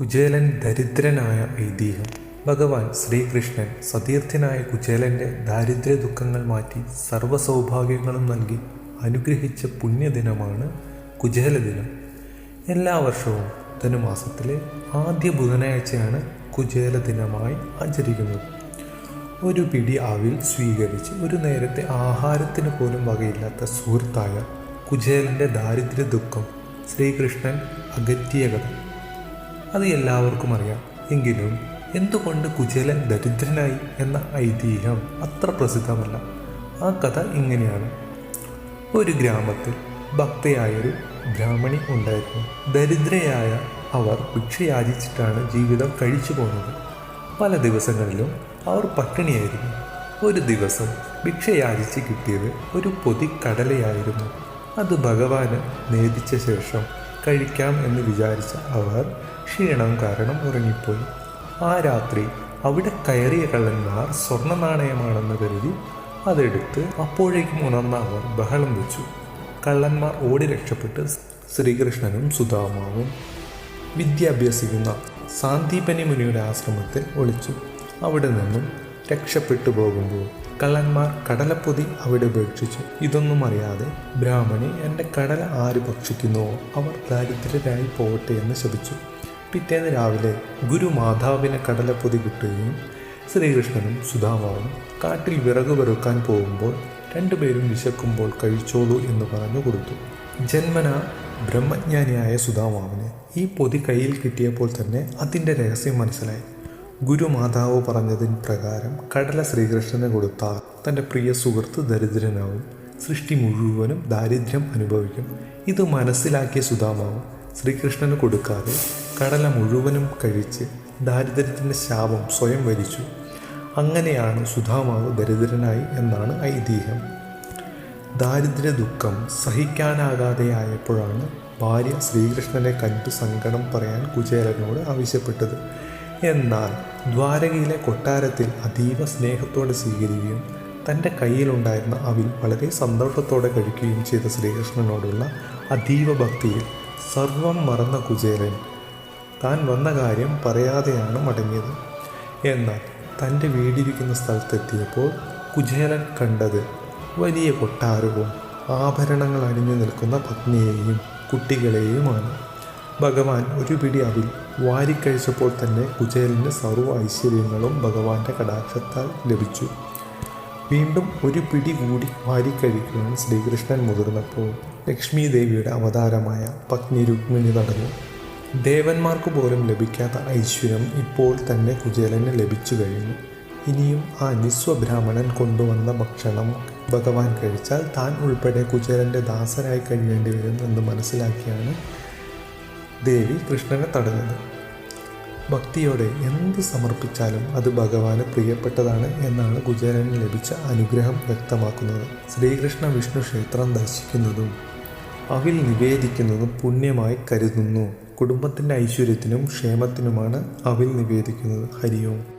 കുചേലൻ ദരിദ്രനായ ഐതിഹ്യം ഭഗവാൻ ശ്രീകൃഷ്ണൻ സതീർത്ഥനായ കുചേലന്റെ ദാരിദ്ര്യ ദുഃഖങ്ങൾ മാറ്റി സർവ സൗഭാഗ്യങ്ങളും നൽകി അനുഗ്രഹിച്ച പുണ്യദിനമാണ് കുചേല ദിനം എല്ലാ വർഷവും ധനുമാസത്തിലെ ആദ്യ ബുധനാഴ്ചയാണ് കുചേല ദിനമായി ആചരിക്കുന്നത്. ഒരു പിടി അവിൽ സ്വീകരിച്ച് ഒരു നേരത്തെ ആഹാരത്തിന് പോലും വകയില്ലാത്ത സുഹൃത്തായ കുചേലന്റെ ദാരിദ്ര്യ ദുഃഖം ശ്രീകൃഷ്ണൻ അകറ്റിയ കഥ. അത് എല്ലാവർക്കും അറിയാം. എങ്കിലും എന്തുകൊണ്ട് കുചേലൻ ദരിദ്രനായി എന്ന ഐതിഹ്യം അത്ര പ്രസിദ്ധമല്ല? ആ കഥ ഇങ്ങനെയാണ്. ഒരു ഗ്രാമത്തിൽ ഭക്തയായൊരു ബ്രാഹ്മണി ഉണ്ടായിരുന്നു. ദരിദ്രയായ അവർ ഭിക്ഷയാചിച്ചിട്ടാണ് ജീവിതം കഴിച്ചു പോകുന്നത് പല ദിവസങ്ങളിലും അവർ പട്ടിണിയായിരുന്നു. ഒരു ദിവസം ഭിക്ഷയാചിച്ച് കിട്ടിയത് ഒരു പൊതി കടലയായിരുന്നു അത് ഭഗവാന് നേദിച്ച ശേഷം കഴിക്കാം എന്ന് വിചാരിച്ച അവർ ക്ഷീണം കാരണം ഉറങ്ങിപ്പോയി. ആ രാത്രി അവിടെ കയറിയ കള്ളന്മാർ സ്വർണ നാണയമാണെന്ന് കരുതി അതെടുത്ത് അപ്പോഴേക്കും ഉണർന്ന അവർ ബഹളം വെച്ചു. കള്ളന്മാർ ഓടി രക്ഷപ്പെട്ട് ശ്രീകൃഷ്ണനും സുധാമാവും വിദ്യാഭ്യസിക്കുന്ന സാന്ദീപനി മുനിയുടെ ആശ്രമത്തിൽ ഒളിച്ചു. അവിടെ നിന്നും രക്ഷപ്പെട്ടു പോകുമ്പോൾ കള്ളന്മാർ കടലപ്പൊതി അവിടെ ഉപേക്ഷിച്ചു. ഇതൊന്നും അറിയാതെ ബ്രാഹ്മണി എന്റെ കടല ആര് ഭക്ഷിക്കുന്നുവോ അവർ ദാരിദ്ര്യരായി പോകട്ടെ എന്ന് ശപിച്ചു. പിറ്റേന്ന് രാവിലെ ഗുരു കടല കടലപ്പൊതി കിട്ടുകയും ശ്രീകൃഷ്ണനും സുധാമാവും കാട്ടിൽ വിറക് പെറുക്കാൻ പോകുമ്പോൾ രണ്ടുപേരും വിശക്കുമ്പോൾ കഴിച്ചോളൂ എന്ന് പറഞ്ഞു കൊടുത്തു. ജന്മന ബ്രഹ്മജ്ഞാനിയായ സുധാമാവിന് ഈ പൊതി കയ്യിൽ കിട്ടിയപ്പോൾ തന്നെ അതിന്റെ രഹസ്യം മനസ്സിലായി. ഗുരുമാതാവ് പറഞ്ഞതിന് പ്രകാരം കടല ശ്രീകൃഷ്ണന് കൊടുത്താൽ തന്റെ പ്രിയ സുഹൃത്ത് ദരിദ്രനാവും സൃഷ്ടി മുഴുവനും ദാരിദ്ര്യം അനുഭവിക്കും. ഇത് മനസ്സിലാക്കിയ സുധാമാവ് ശ്രീകൃഷ്ണന് കൊടുക്കാതെ കടല മുഴുവനും കഴിച്ച് ദാരിദ്ര്യത്തിന്റെ ശാപം സ്വയം വരിച്ചു. അങ്ങനെയാണ് സുധാമാവ് ദരിദ്രനായി എന്നാണ് ഐതിഹ്യം. ദാരിദ്ര്യ ദുഃഖം സഹിക്കാനാകാതെയായപ്പോഴാണ് ഭാര്യ ശ്രീകൃഷ്ണനെ കണ്ടു സങ്കടം പറയാൻ കുചേലനോട് ആവശ്യപ്പെട്ടത്. എന്നാൽ ദ്വാരകയിലെ കൊട്ടാരത്തിൽ അതീവ സ്നേഹത്തോടെ സ്വീകരിക്കുകയും തന്റെ കയ്യിലുണ്ടായിരുന്ന അവിൽ വളരെ സന്തോഷത്തോടെ കഴിക്കുകയും ചെയ്ത ശ്രീകൃഷ്ണനോടുള്ള അതീവ ഭക്തിയിൽ സർവം മറന്ന കുചേലൻ താൻ വന്ന കാര്യം പറയാതെയാണ് മടങ്ങിയത്. എന്നാൽ തന്റെ വീടിരിക്കുന്ന സ്ഥലത്തെത്തിയപ്പോൾ കുചേലൻ കണ്ടത് വലിയ കൊട്ടാരവും ആഭരണങ്ങൾ അണിഞ്ഞു നിൽക്കുന്ന പത്നിയെയും കുട്ടികളെയുമാണ്. ഭഗവാൻ ഒരു പിടി അവിൽ വാരിക്കഴിച്ചപ്പോൾ തന്നെ കുചേലിന്റെ സർവ ഐശ്വര്യങ്ങളും ഭഗവാന്റെ കടാക്ഷത്താൽ ലഭിച്ചു. വീണ്ടും ഒരു പിടി കൂടി വാരിക്കഴിക്കുവാൻ ശ്രീകൃഷ്ണൻ മുതിർന്നപ്പോൾ ലക്ഷ്മി ദേവിയുടെ അവതാരമായ പത്നി രുക്മിണി തടഞ്ഞു ദേവന്മാർക്ക് പോലും ലഭിക്കാത്ത ഐശ്വര്യം ഇപ്പോൾ തന്നെ കുചേലന് ലഭിച്ചു കഴിഞ്ഞു. ഇനിയും ആ നിസ്വബ്രാഹ്മണൻ കൊണ്ടുവന്ന ഭക്ഷണം ഭഗവാൻ കഴിച്ചാൽ താൻ ഉൾപ്പെടെ കുചേലന്റെ ദാസരായി കഴിയേണ്ടി വരും എന്ന് മനസ്സിലാക്കിയാണ് ദേവി കൃഷ്ണനെ തടഞ്ഞത്. ഭക്തിയോടെ എന്ത് സമർപ്പിച്ചാലും അത് ഭഗവാന് പ്രിയപ്പെട്ടതാണ് എന്നാണ് കുചേലന് ലഭിച്ച അനുഗ്രഹം വ്യക്തമാക്കുന്നത്. ശ്രീകൃഷ്ണ വിഷ്ണു ക്ഷേത്രം ദർശിക്കുന്നതും അവിൽ നിവേദിക്കുന്നതും പുണ്യമായി കരുതുന്നു. കുടുംബത്തിന്റെ ഐശ്വര്യത്തിനും ക്ഷേമത്തിനുമാണ് അവിൽ നിവേദിക്കുന്നത്. ഹരിയോം.